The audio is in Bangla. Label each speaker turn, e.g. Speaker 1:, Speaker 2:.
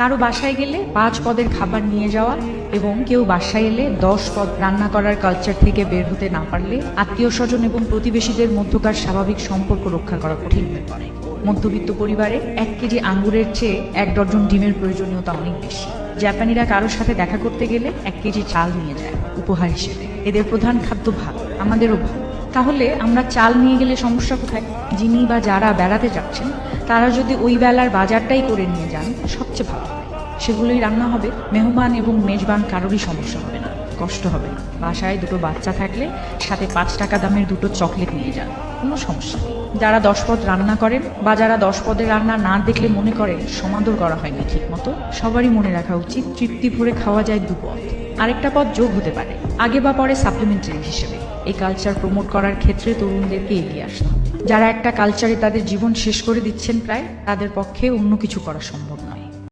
Speaker 1: কারও বাসায় গেলে পাঁচ পদের খাবার নিয়ে যাওয়া এবং কেউ বাসায় এলে দশ পদ রান্না করার কালচার থেকে বের হতে না পারলে আত্মীয় স্বজন এবং প্রতিবেশীদের মধ্যকার স্বাভাবিক সম্পর্ক রক্ষা করা কঠিন হয়ে পড়ে। মধ্যবিত্ত পরিবারে এক কেজি আঙ্গুরের চেয়ে এক ডজন ডিমের প্রয়োজনীয়তা অনেক বেশি। জাপানিরা কারোর সাথে দেখা করতে গেলে এক কেজি চাল নিয়ে যায়, উপহার হিসেবে। এদের প্রধান খাদ্য ভাত, আমাদেরও ভাত। তাহলে আমরা চাল নিয়ে গেলে সমস্যা কোথায়? যিনি বা যারা বেড়াতে যাচ্ছেন তারা যদি ওই বেলার বাজারটাই করে নিয়ে যান, সবচেয়ে ভালো। সেগুলোই রান্না হবে। মেহমান এবং মেজবান কারোরই সমস্যা হবে না। কষ্ট হবে। না বাসায় দুটো বাচ্চা থাকলে সাথে পাঁচ টাকা দামের দুটো চকলেট নিয়ে যান। কোনো সমস্যা নেই। যারা দশ পদ রান্না করেন বা যারা দশ পদের রান্না না দেখলে মনে করে, সমাদর করা হয়নি ঠিক মতো সবারই মনে রাখা উচিত, তৃপ্তি ভরে খাওয়া যায় দু পদ। আরেকটা পদ যোগ হতে পারে। আগে বা পরে সাপ্লিমেন্টারি হিসেবে। এই কালচার প্রমোট করার ক্ষেত্রে তরুণদেরকে এগিয়ে আসতে হবে। যারা একটা কালচারে তাদের জীবন শেষ করে দিচ্ছেন প্রায়, তাদের পক্ষে অন্য কিছু করা সম্ভব না